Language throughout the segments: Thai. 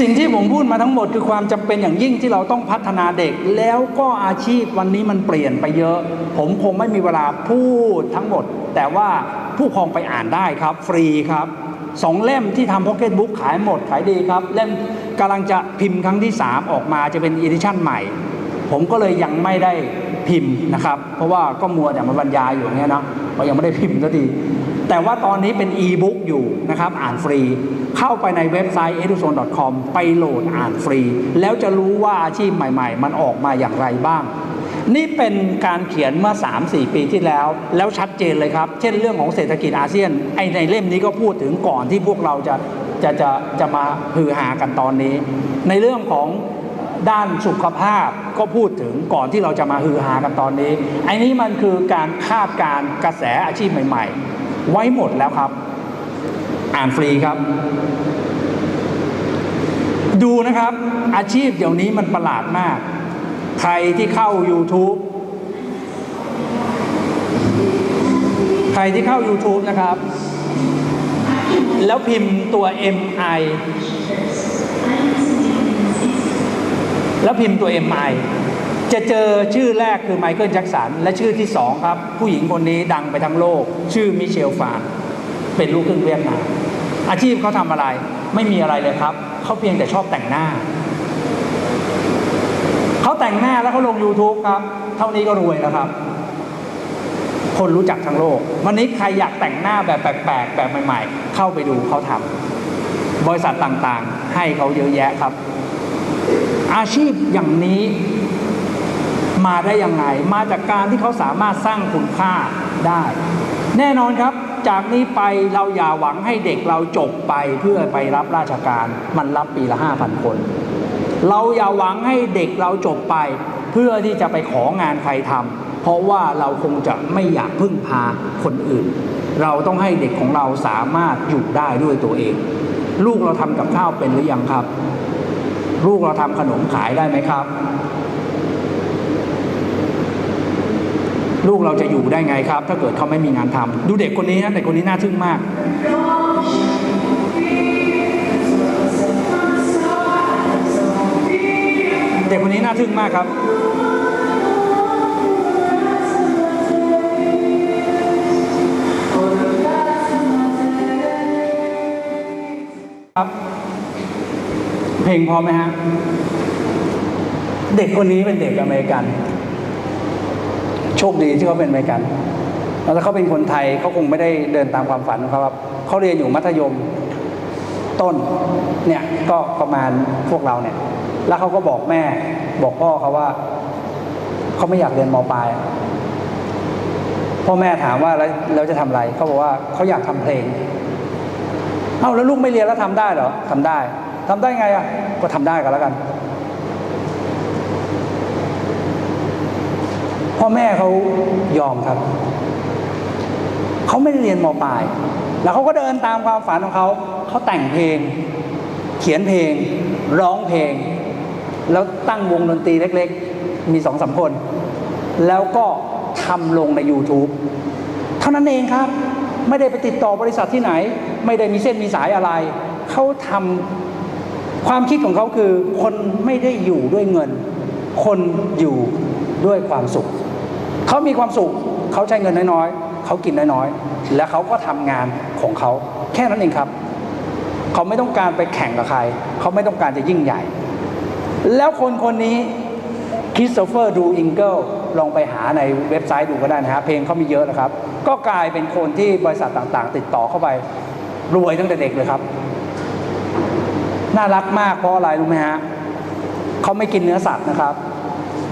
สิ่งที่ผมพูดมาทั้งหมดคือความจำเป็นอย่างยิ่งที่เราต้องพัฒนาเด็ก แล้วก็อาชีพวันนี้มันเปลี่ยนไปเยอะ ผมคงไม่มีเวลาพูดทั้งหมด แต่ว่าผู้ครองไปอ่านได้ครับ ฟรีครับสองเล่มที่ทำพ็อกเก็ตบุ๊กขายหมดขายดีครับ เล่มกำลังจะพิมพ์ครั้งที่ 3 ออกมาจะเป็นอีดิชั่นใหม่ ผมก็เลยยังไม่ได้พิมพ์นะครับ เพราะว่าก็มัวแต่มาบรรยายอยู่างเงี้ยเนาะก็ยังไม่ได้พิมพ์สักทีแต่ว่าตอนนี้เป็นอีบุ๊กอยู่นะครับ อ่านฟรี เข้าไปในเว็บไซต์ eduzone.com ไปโหลดอ่านฟรี แล้วจะรู้ว่าอาชีพใหม่ ๆ มันออกมาอย่างไรบ้าง นี่เป็นการเขียนเมื่อ 3-4 ปีที่แล้ว แล้วชัดเจนเลยครับ เช่นเรื่องของเศรษฐกิจอาเซียนไอในเล่มนี้ก็พูดถึงก่อนที่พวกเราจะจะจะจะมาฮือฮากันตอนนี้ ในเรื่องของด้านสุขภาพก็พูดถึงก่อนที่เราจะมาฮือฮากันตอนนี้ไอ้นี้มันคือการคาดการกระแสอาชีพใหม่ ๆ ไว้หมดแล้วครับ อ่านฟรีครับ ดูนะครับ อาชีพเดี๋ยวนี้มันประหลาดมาก ใครที่เข้า YouTube ใครที่เข้า YouTube นะครับ แล้วพิมพ์ตัว MI แล้วพิมพ์ตัว MI จะเจอชื่อแรกคือไมเคิลแจ็กสันและชื่อที่สองครับ ผู้หญิงคนนี้ดังไปทั้งโลก ชื่อมิเชลฟานเป็นลูกครึ่งเวียดนาม อาชีพเขาทำอะไร ไม่มีอะไรเลยครับ เขาเพียงแต่ชอบแต่งหน้า เขาแต่งหน้าแล้วเขาลง YouTube ครับ เท่านี้ก็รวยแล้วครับ คนรู้จักทั้งโลก วันนี้ใครอยากแต่งหน้าแบบแปลกๆแบบใหม่ ๆ เข้าไปดูเขาทำบริษัทต่างๆ ให้เขาเยอะแยะครับ อาชีพอย่างนี้มาได้ยังไง มาจากการที่เขาสามารถสร้างคุณค่าได้ แน่นอนครับ จากนี้ไปเราอย่าหวังให้เด็กเราจบไปเพื่อไปรับราชการมันรับปีละห้าพันคน เราอย่าหวังให้เด็กเราจบไป เพื่อที่จะไปของานใครทำเพราะว่าเราคงจะไม่อยากพึ่งพาคนอื่น เราต้องให้เด็กของเราสามารถอยู่ได้ด้วยตัวเอง ลูกเราทำกับข้าวเป็นหรือยังครับ ลูกเราทำขนมขายได้ไหมครับ ลูกเราจะอยู่ได้ไงครับ ถ้าเกิดเขาไม่มีงานทำดูเด็กคนนี้นะเด็กคนนี้น่าทึ่งมาก เด็กคนนี้น่าทึ่งมากครับครับเพลงพอไหมฮะ เด็กคนนี้เป็นเด็กอเมริกัน โชคดีที่เขาเป็นอเมริกันแล้วถ้าเขาเป็นคนไทยเขาคงไม่ได้เดินตามความฝันของเขาครับเขาเรียนอยู่มัธยมต้นเนี่ยก็ประมาณพวกเราเนี่ย แล้วเขาก็บอกแม่บอกพ่อเขาว่าเขาไม่อยากเรียนมปลายพ่อแม่ถามว่าแล้วจะทำอะไรเขาบอกว่าเขาอยากทำเพลงเอ้าแล้วลูกไม่เรียนแล้วทำได้เหรอทำได้ทำได้ไงอะก็ทำได้กันแล้วกัน พ่อแม่เขายอมครับ เขาไม่ได้เรียนมปลาย แล้วเขาก็เดินตามความฝันของเขา เขาแต่งเพลง เขียนเพลง ร้องเพลง แล้วตั้งวงดนตรีเล็กๆ มีสองสามคน แล้วก็ทำลงใน YouTube เท่านั้นเองครับ ไม่ได้ไปติดต่อบริษัทที่ไหน ไม่ได้มีเส้นมีสายอะไร เขาทำความคิดของเขาคือ คนไม่ได้อยู่ด้วยเงิน คนอยู่ด้วยความสุข เขามีความสุขเขาใช้เงินน้อยๆเขากินน้อยๆและเขาก็ทำงานของเขาแค่นั้นเองครับ เขาไม่ต้องการไปแข่งกับใคร เขาไม่ต้องการจะยิ่งใหญ่ แล้วคนคนนี้คริสโตเฟอร์ดูอิงเกิลลองไปหาในเว็บไซต์ดูก็ได้นะฮะเพลงเขามีเยอะนะครับ ก็กลายเป็นคนที่บริษัทต่างๆ ติดต่อเข้าไปรวยตั้งแต่เด็กเลยครับ น่ารักมากเพราะอะไรรู้ไหมฮะเขาไม่กินเนื้อสัตว์นะครับ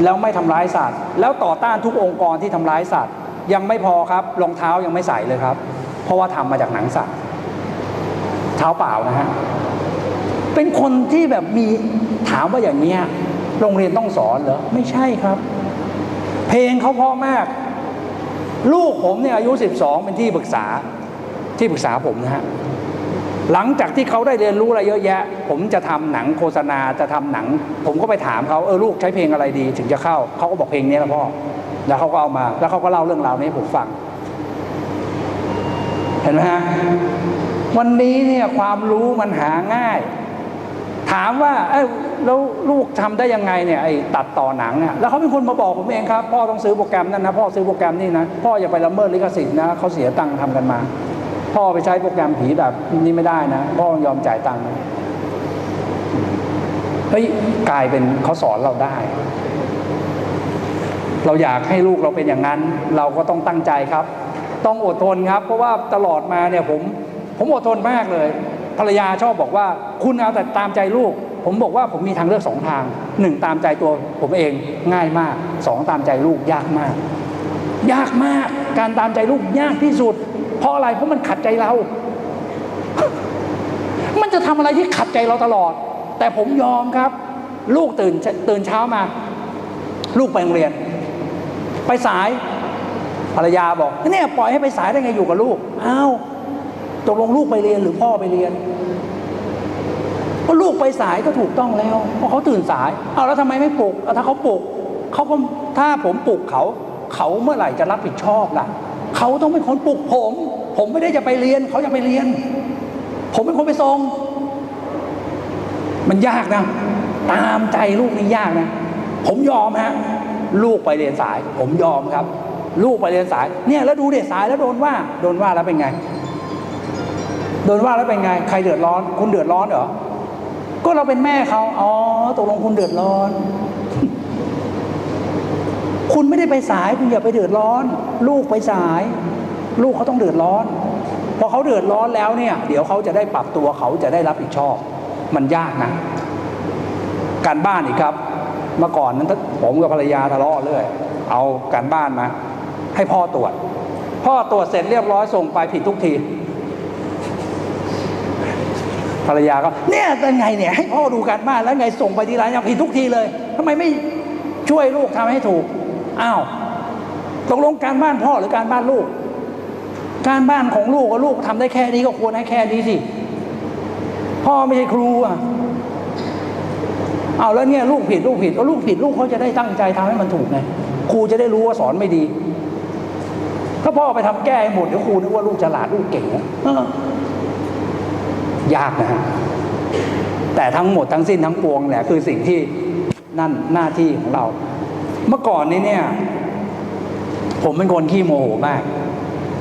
แล้วไม่ทำร้ายสัตว์แล้วต่อต้านทุกองค์กรที่ทำร้ายสัตว์ยังไม่พอครับรองเท้ายังไม่ใส่เลยครับ เพราะว่าทำมาจากหนังสัตว์เท้าเปล่านะฮะเป็นคนที่แบบมีถามว่าอย่างเนี้ยโรงเรียนต้องสอนเหรอไม่ใช่ครับ เพลงเขาเพราะมาก ลูกผมเนี่ยอายุ 12 เป็นที่ปรึกษาที่ปรึกษาผมนะฮะ หลังจากที่เขาได้เรียนรู้อะไรเยอะแยะ ผมจะทำหนังโฆษณาจะทำหนัง ผมก็ไปถามเขาเออลูกใช้เพลงอะไรดี ถึงจะเข้าเขาก็บอกเพลงนี้ละพ่อแล้วเขาก็เอามา แล้วเขาก็เล่าเรื่องราวนี้ผมฟัง เห็นไหมฮะวันนี้เนี่ยความรู้มันหาง่าย ถามว่าเอ้แล้วลูกทำได้ยังไงเนี่ยไอ้ตัดต่อหนังเนี่ยแล้วเขาเป็นคนมาบอกผมเองครับ พ่อต้องซื้อโปรแกรมนั่นนะพ่อซื้อโปรแกรมนี่นะพ่ออย่าไปละเมิดลิขสิทธิ์นะเขาเสียตังค์ทำกันมา พ่อไปใช้โปรแกรมผีแบบนี้ไม่ได้นะ พ่อต้องยอมจ่ายตังค์เฮ้ยกลายเป็นเขาสอนเราได้ เราอยากให้ลูกเราเป็นอย่างนั้น เราก็ต้องตั้งใจครับ ต้องอดทนครับ เพราะว่าตลอดมาเนี่ยผม ผมอดทนมากเลย ภรรยาชอบบอกว่า คุณเอาแต่ตามใจลูก ผมบอกว่าผมมีทางเลือกสองทางหนึ่งตามใจตัวผมเองง่ายมากสองตามใจลูกยากมาก ยากมาก การตามใจลูกยากที่สุด เพราะอะไรเพราะมันขัดใจเรา มันจะทำอะไรที่ขัดใจเราตลอด แต่ผมยอมครับ ลูกตื่นตื่นเช้ามา ลูกไปโรงเรียน ไปสายภรรยาบอกเนี่ยปล่อยให้ไปสายได้ไงอยู่กับลูกอ้าวตกลงลูกไปเรียนหรือพ่อไปเรียนก็ลูกไปสายก็ถูกต้องแล้ว เพราะเขาตื่นสายเอาแล้วทำไมไม่ปลุกถ้าเขาปลุกเขาก็ถ้าผมปลุกเขา เขาเมื่อไหร่จะรับผิดชอบล่ะ เขาต้องเป็นคนปลุกผม ผมไม่ได้จะไปเรียน เขาจะไปเรียน ผมเป็นคนไปส่งมันยากนะ ตามใจลูกนี่ยากนะ ผมยอมฮะลูกไปเรียนสาย ผมยอมครับ ลูกไปเรียนสาย เนี่ยแล้วดูเด็กสายแล้วโดนว่า โดนว่าแล้วเป็นไง โดนว่าแล้วเป็นไง ใครเดือดร้อน คุณเดือดร้อนเหรอก็เราเป็นแม่เขาอ๋อตกลงคุณเดือดร้อน คุณไม่ได้ไปสาย คุณอย่าไปเดือดร้อน ลูกไปสาย ลูกเขาต้องเดือดร้อนพอเขาเดือดร้อนแล้วเนี่ย เดี๋ยวเขาจะได้ปรับตัวเขาจะได้รับผิดชอบ มันยากนะ การบ้านอีกครับ เมื่อก่อนนั้นผมกับภรรยาทะเลาะเรื่อยเอาการบ้านมาให้พ่อตรวจ พ่อตรวจเสร็จเรียบร้อยส่งไปผิดทุกทีภรรยาก็เนี่ยเป็นไงเนี่ยให้พ่อดูการบ้านแล้วไงส่งไปทีไรยังผิดทุกทีเลยทำไมไม่ช่วยลูกทำให้ถูก อ้าวตกลงการบ้านพ่อหรือการบ้านลูก การบ้านของลูกก็ลูกทำได้แค่นี้ก็ควรให้แค่นี้สิพ่อไม่ใช่ครูอะเอาแล้วเนี่ยลูกผิดลูกผิดก็ลูกผิดลูกเขาจะได้ตั้งใจทำให้มันถูกไงครูจะได้รู้ว่าสอนไม่ดี ถ้าพ่อไปทำแก้หหมดเดี๋ยวครูนึกว่าลูกฉลาดลูกเก่งนะยากนะฮะแต่ทั้งหมดทั้งสิ้นทั้งปวงแหละคือสิ่งที่นั่นหน้าที่ของเรา เมื่อก่อนนี้เนี่ย ผมเป็นคนขี้โมโหมาก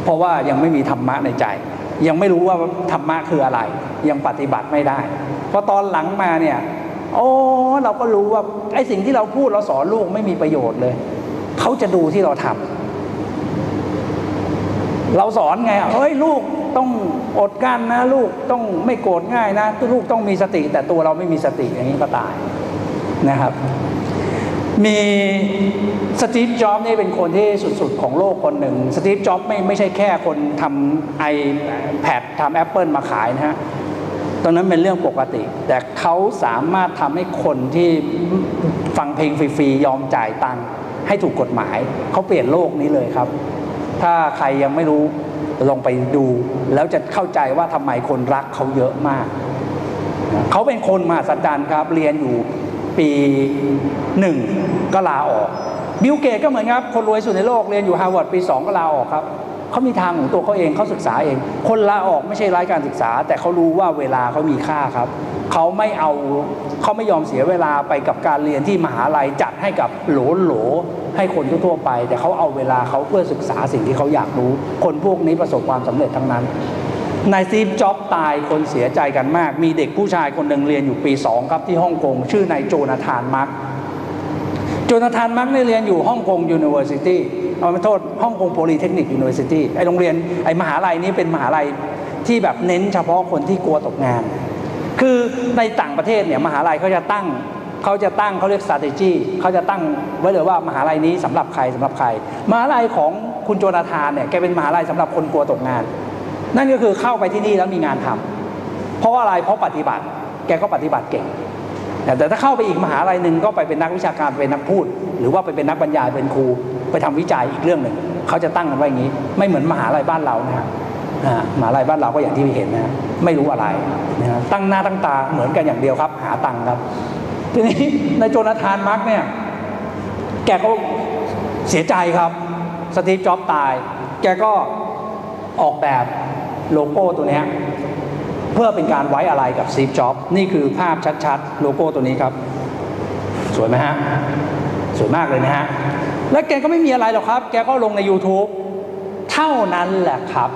เพราะว่ายังไม่มีธรรมะในใจ ยังไม่รู้ว่าธรรมะคืออะไร ยังปฏิบัติไม่ได้พอตอนหลังมาเนี่ยโอ้เราก็รู้ว่าไอ้สิ่งที่เราพูดเราสอนลูกไม่มีประโยชน์เลย เขาจะดูที่เราทำเราสอนไงเฮ้ยลูกต้องอดกั้นนะ ลูกต้องไม่โกรธง่ายนะลูกต้องมีสติ แต่ตัวเราไม่มีสติอย่างนี้ก็ตายนะครับ มีสตีฟจ็อบนี่เป็นคนที่สุดๆ ของโลกคนหนึ่งสตีฟจ็อบไม่ไม่ใช่แค่คนทำไอแพดทำแอปเปิลมาขายนะฮะตอนนั้นเป็นเรื่องปกติ แต่เขาสามารถทำให้คนที่ฟังเพลงฟรีๆ ยอมจ่ายตังค์ให้ถูกกฎหมาย เขาเปลี่ยนโลกนี้เลยครับ ถ้าใครยังไม่รู้ลองไปดู แล้วจะเข้าใจว่าทำไมคนรักเขาเยอะมาก เขาเป็นคนมหัศจรรย์ครับ เรียนอยู่ ปีหนึ่งก็ลาออก บิลเกตก็เหมือนครับ คนรวยสุดในโลกเรียนอยู่ฮาร์วาร์ดปีสองก็ลาออกครับเขามีทางของตัวเขาเองเขาศึกษาเอง คนลาออกไม่ใช่ไร้การศึกษา แต่เขารู้ว่าเวลาเขามีค่าครับเขาไม่เอาเขาไม่ยอมเสียเวลาไปกับการเรียนที่มหาลัยจัดให้กับโหลโหลให้คนทั่วไป แต่เขาเอาเวลาเขาเพื่อศึกษาสิ่งที่เขาอยากรู้ คนพวกนี้ประสบความสำเร็จทั้งนั้น นายซีฟจ็อบตายคนเสียใจกันมาก มีเด็กผู้ชายคนหนึ่งเรียนอยู่ปี2ครับที่ฮ่องกง ชื่อนายโจนาธานมาร์กโจนาธานมาร์กเนี่ยเรียนอยู่ฮ่องกงยูนิเวอร์ซิตี้เอาไม่โทษฮ่องกงโพลีเทคนิคยูนิเวอร์ซิตี้ไอโรงเรียนไอมหาลัยนี้เป็นมหาลัยที่แบบเน้นเฉพาะคนที่กลัวตกงาน คือในต่างประเทศเนี่ยมหาลัยเขาจะตั้งเขาจะตั้งเขาเรียก strategy เขาจะตั้งไว้เลยว่ามหาลัยนี้สำหรับใครสำหรับใคร มหาลัยของคุณโจนาธานเนี่ยแกเป็นมหาลัยสำหรับคนกลัวตกงาน นั่นก็คือเข้าไปที่นี่แล้วมีงานทำเพราะว่าอะไรเพราะปฏิบัติ แกก็ปฏิบัติเก่ง แต่ถ้าเข้าไปอีกมหาลัยหนึ่งก็ไปเป็นนักวิชาการเป็นนักพูด หรือว่าไปเป็นนักบรรยายเป็นครู ไปทำวิจัยอีกเรื่องหนึ่งเขาจะตั้งกันไว้อย่างนี้ ไม่เหมือนมหาลัยบ้านเรานะฮะอ่ามหาลัยบ้านเราก็อย่างที่เห็นนะไม่รู้อะไรนะตั้งหน้าตั้งตาเหมือนกันอย่างเดียวครับ หาตังค์ครับทีนี้ในโจนาธานมาร์กเนี่ย แกก็เสียใจครับ สตีฟจ็อบตาย แกก็ออกแบบ โลโก้ตัวนี้เพื่อเป็นการไว้อะไรกับซีฟจ็อบนี่คือภาพชัดๆ โลโก้ตัวนี้ครับ สวยไหมฮะ สวยมากเลยนะฮะ และแกก็ไม่มีอะไรหรอกครับ แกก็ลงใน YouTube เท่านั้นแหละครับ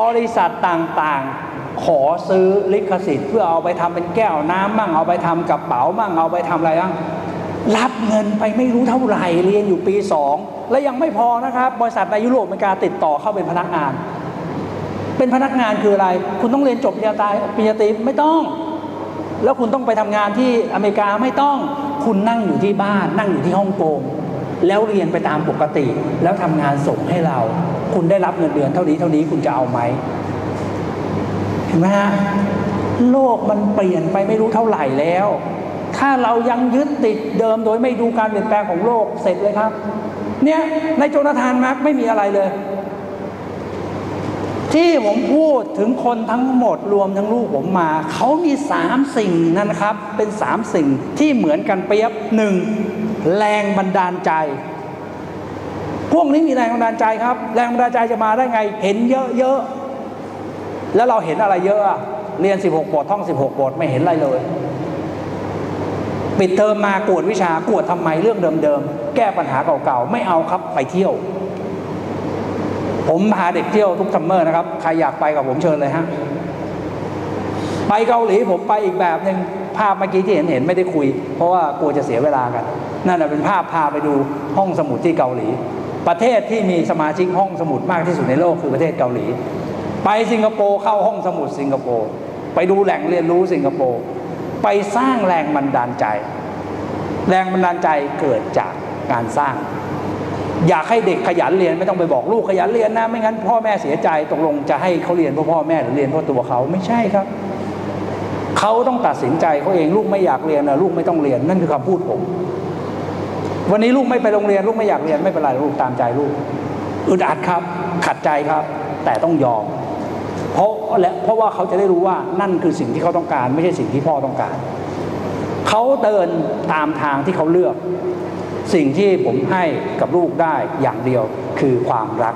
บริษัทต่างๆ ขอซื้อลิขสิทธิ์ เพื่อเอาไปทำเป็นแก้วน้ำมั่งเอาไปทำกระเป๋ามั่งเอาไปทำอะไรบ้างรับเงินไปไม่รู้เท่าไหร่เรียนอยู่ปีสองและยังไม่พอนะครับ บริษัทในยุโรปอเมริกาติดต่อเข้าเป็นพนักงาน เป็นพนักงานคืออะไร คุณต้องเรียนจบปริญญาตรีปริญญาตรีไม่ต้อง แล้วคุณต้องไปทำงานที่อเมริกาไม่ต้อง คุณนั่งอยู่ที่บ้าน นั่งอยู่ที่ฮ่องกง แล้วเรียนไปตามปกติ แล้วทำงานส่งให้เรา คุณได้รับเงินเดือนเท่านี้เท่านี้คุณจะเอาไหมเห็นไหมฮะโลกมันเปลี่ยนไปไม่รู้เท่าไหร่แล้ว ถ้าเรายังยึดติดเดิมโดยไม่ดูการเปลี่ยนแปลงของโลกเสร็จเลยครับ เนี่ยในโจนาธานมาร์กไม่มีอะไรเลย ที่ผมพูดถึงคนทั้งหมดรวมทั้งลูกผมมา เขามีสามสิ่งนั่นนะครับ เป็นสามสิ่งที่เหมือนกันเปรียบหนึ่งแรงบันดาลใจ พวกนี้มีแรงบันดาลใจครับ แรงบันดาลใจจะมาได้ไง เห็นเยอะๆแล้วเราเห็นอะไรเยอะอะเรียน 16บทท่อง 16บทไม่เห็นอะไรเลย ปิดเทอมมากวดวิชากวดทำไมเรื่องเดิมๆแก้ปัญหาเก่าๆไม่เอาครับไปเที่ยว ผมพาเด็กเที่ยวทุกซัมเมอร์นะครับ ใครอยากไปกับผมเชิญเลยฮะ ไปเกาหลีผมไปอีกแบบหนึ่งภาพเมื่อกี้ที่เห็นเห็นไม่ได้คุย เพราะว่ากลัวจะเสียเวลากัน นั่นนะเป็นภาพพาไปดูห้องสมุดที่เกาหลี ประเทศที่มีสมาชิกห้องสมุดมากที่สุดในโลกคือประเทศเกาหลี ไปสิงคโปร์เข้าห้องสมุดสิงคโปร์ไปดูแหล่งเรียนรู้สิงคโปร์ไปสร้างแรงบันดาลใจ แรงบันดาลใจเกิดจากการสร้าง อยากให้เด็กขยันเรียนไม่ต้องไปบอกลูกขยันเรียนนะไม่งั้นพ่อแม่เสียใจตกลงจะให้เขาเรียนเพราะพ่อแม่หรือเรียนเพราะตัวเขาไม่ใช่ครับเขาต้องตัดสินใจเขาเองลูกไม่อยากเรียนนะลูกไม่ต้องเรียนนั่นคือคำพูดผม วันนี้ลูกไม่ไปโรงเรียนลูกไม่อยากเรียนไม่เป็นไรลูกตามใจลูกอึดอัดครับ ขัดใจครับ แต่ต้องยอม เพราะและเพราะว่าเขาจะได้รู้ว่านั่นคือสิ่งที่เขาต้องการ ไม่ใช่สิ่งที่พ่อต้องการเขาเดินตามทางที่เขาเลือก สิ่งที่ผมให้กับลูกได้อย่างเดียวคือความรัก